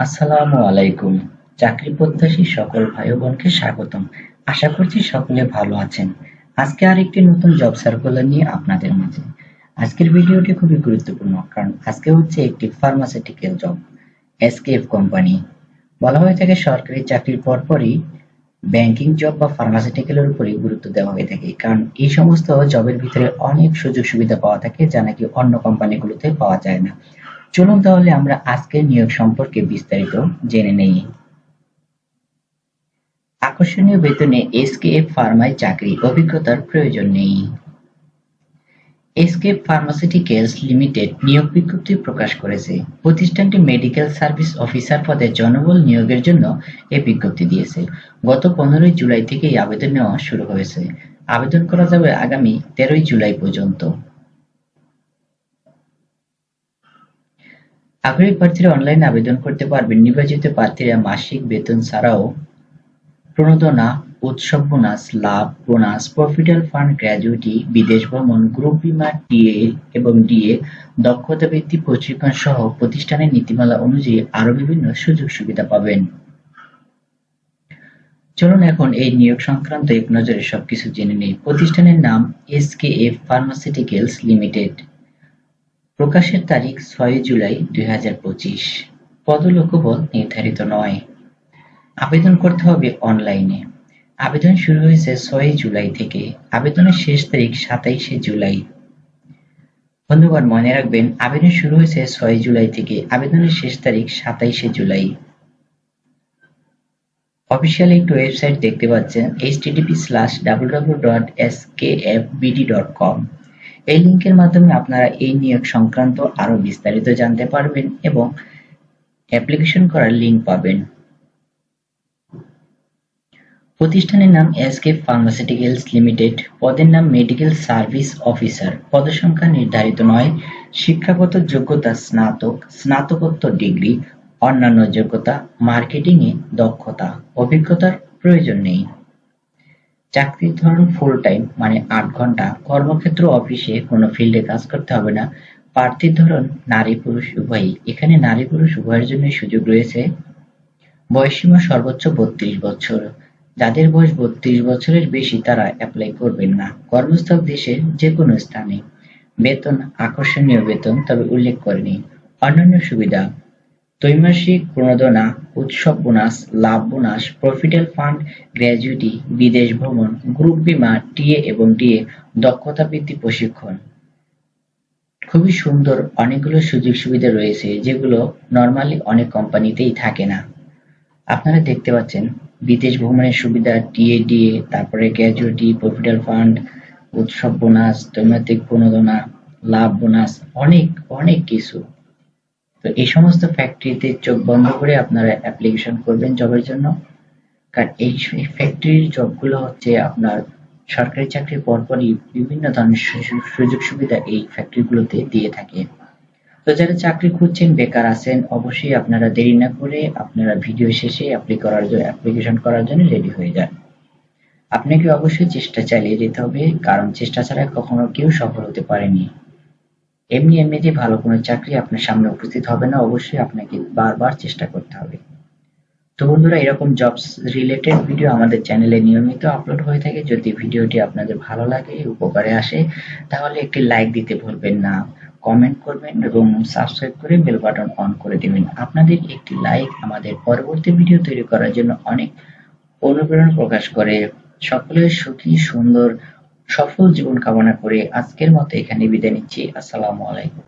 আসসালামু আলাইকুম। চাকরি প্রত্যাশী সকল ভাই বোনকে স্বাগতম। আশা করছি সকলে ভালো আছেন। আজকে আরেকটি নতুন জব সার্কুলার নিয়ে আপনাদের মাঝে। আজকের ভিডিওটি খুবই গুরুত্বপূর্ণ, কারণ আজকে হচ্ছে একটি ফার্মাসিউটিক্যাল জব এসকেএফ কোম্পানি বলা হয়ে থাকে সরকারি চাকরির পরপরই ব্যাংকিং জব বা ফার্মাসিউটিক্যালের উপরই গুরুত্ব দেওয়া হয়ে থাকে, কারণ এই সমস্ত জবের ভিতরে অনেক সুযোগ সুবিধা পাওয়া থাকে, যা নাকি অন্য কোম্পানিগুলোতে পাওয়া যায় না। চলুন তাহলে আমরা আজকের নিয়োগ সম্পর্কে বিস্তারিত জেনে নেই। আকর্ষণীয় বেতনে এসকেএফ ফার্মায় চাকরি, অভিজ্ঞতার প্রয়োজন নেই। এসকেএফ ফার্মাসিউটিক্যালস লিমিটেড নিয়োগ বিজ্ঞপ্তি প্রকাশ করেছে। প্রতিষ্ঠানটি মেডিকেল সার্ভিস অফিসার পদে জনবল নিয়োগের জন্য এই বিজ্ঞপ্তি দিয়েছে। গত পনেরোই জুলাই থেকেই আবেদন নেওয়া শুরু হয়েছে। আবেদন করা যাবে আগামী তেরোই জুলাই পর্যন্ত। আগ্রহী প্রার্থীরা অনলাইনে আবেদন করতে পারবেন। নির্বাচিত প্রার্থীরা মাসিক বেতন ছাড়াও প্রণোদনা, উৎসব বোনাস, লাভ বোনাস প্রফিটাল ফান্ড গ্র্যাজুইটি বিদেশ ভ্রমণ গ্রুপ বিমা, টিএ এবং ডিএ, দক্ষতা বৃদ্ধি, প্রশিক্ষণ সহ প্রতিষ্ঠানের নীতিমালা অনুযায়ী আরও বিভিন্ন সুযোগ সুবিধা পাবেন। চলুন এখন এই নিয়োগ সংক্রান্ত এক নজরে সবকিছু জেনে নেই। প্রতিষ্ঠানের নাম S K F pharmaceuticals limited. প্রকাশের তারিখ ছয় জুলাই দুই হাজার পঁচিশ। পদলোকবল নির্ধারিত নয়। আবেদন করতে হবে অনলাইনে। আবেদন শুরু হয়েছে ছয় জুলাই থেকে। আবেদনের শেষ তারিখ সাতাইশে জুলাই। বন্ধুগণ, মনে রাখবেন, আবেদন শুরু হয়েছে ছয় জুলাই থেকে। আবেদনের শেষ তারিখ সাতাইশে জুলাই। অফিসিয়াল একটি ওয়েবসাইট দেখতে পাচ্ছেন HTTP slash W W dot S K F BD dot com এই লিঙ্কের মাধ্যমে আপনারা এই নিয়োগ সংক্রান্ত আরও বিস্তারিত জানতে পারবেন এবং অ্যাপ্লিকেশন করার লিঙ্ক পাবেন। প্রতিষ্ঠানের নাম এসকে ফার্মাসিউটিক্যালস লিমিটেড। পদের নাম মেডিকেল সার্ভিস অফিসার। পদসংখ্যা নির্ধারিত নয়। শিক্ষাগত যোগ্যতা স্নাতক, স্নাতকোত্তর ডিগ্রি, অন্যান্য যোগ্যতা মার্কেটিং এ দক্ষতা। অভিজ্ঞতার প্রয়োজন নেই। চাকরির ধরন ফুল টাইম মানে আট ঘণ্টা। কর্মক্ষেত্র অফিসে কোনো ফিল্ডে কাজ করতে হবে না। প্রার্থীর ধরন নারী, পুরুষ, উভয়ই। এখানে নারী, পুরুষ উভয়ের জন্য সুযোগ রয়েছে। বয়সীমা সর্বোচ্চ বত্রিশ বছর। যাদের বয়স বত্রিশ বছরের বেশি তারা অ্যাপ্লাই করবেন না। কর্মস্থল দেশের যে কোনো স্থানে। বেতন আকর্ষণীয় বেতন, তবে উল্লেখ করেনি। অন্যান্য সুবিধা ত্রৈমাসিক প্রণোদনা, উৎসব বোনাস, লাভ বোনাস প্রফিটেল ফান্ড গ্র্যাজুইটি বিদেশ ভ্রমণ গ্রুপ বিমা, টিএ এবং ডিএ, দক্ষতা বৃদ্ধি প্রশিক্ষণ। খুবই সুন্দর অনেকগুলো সুযোগ সুবিধা রয়েছে যেগুলো নর্মালি অনেক কোম্পানিতেই থাকে না। আপনারা দেখতে পাচ্ছেন, বিদেশ ভ্রমণের সুবিধা, টিএ, ডিএ, তারপরে গ্র্যাজুইটি প্রফিটাল ফান্ড উৎসব বোনাস, ত্রৈমাসিক প্রণোদনা, লাভ বোনাস, অনেক অনেক কিছু। তো এই সমস্ত ফ্যাক্টরিতে চোখ বন্ধ করে আপনারা অ্যাপ্লিকেশন করবেন জবের জন্য। কারণ এই ফ্যাক্টরির জবগুলো হচ্ছে আপনার সরকারি চাকরির পরপরই বিভিন্ন ধরনের সুযোগ সুবিধা এই ফ্যাক্টরিগুলোতে দিয়ে থাকে। তো যারা চাকরি খুঁজছেন, বেকার আছেন, অবশ্যই আপনারা দেরি না করে আপনারা ভিডিও শেষে অ্যাপ্লাই করার জন্য অ্যাপ্লিকেশন করার জন্য রেডি হয়ে যান। আপনাকে অবশ্যই চেষ্টা চালিয়ে যেতে হবে, কারণ চেষ্টা ছাড়া কখনো কেউ সফল হতে পারেনি। এমনি এমনিতে ভালো কোনো চাকরি আপনার সামনে উপস্থিত হবে না, অবশ্যই আপনাকে বারবার চেষ্টা করতে হবে। তো বন্ধুরা, এরকম জবস রিলেটেড ভিডিও আমাদের চ্যানেলে নিয়মিত আপলোড হয়ে থাকে। যদি ভিডিওটি আপনাদের ভালো লাগে, উপকারে আসে, তাহলে একটি লাইক দিতে ভুলবেন না। কমেন্ট করবেন এবং সাবস্ক্রাইব করে বেল বাটন অন করে দিবেন। আপনাদের একটি লাইক আমাদের পরবর্তী ভিডিও তৈরি করার জন্য অনেক অনুপ্রেরণা প্রকাশ করে। সকলের সুখী, সুন্দর সফল জীবন কামনা করে আজকের মতো এখানে বিদায় নিচ্ছি। আসসালামু আলাইকুম।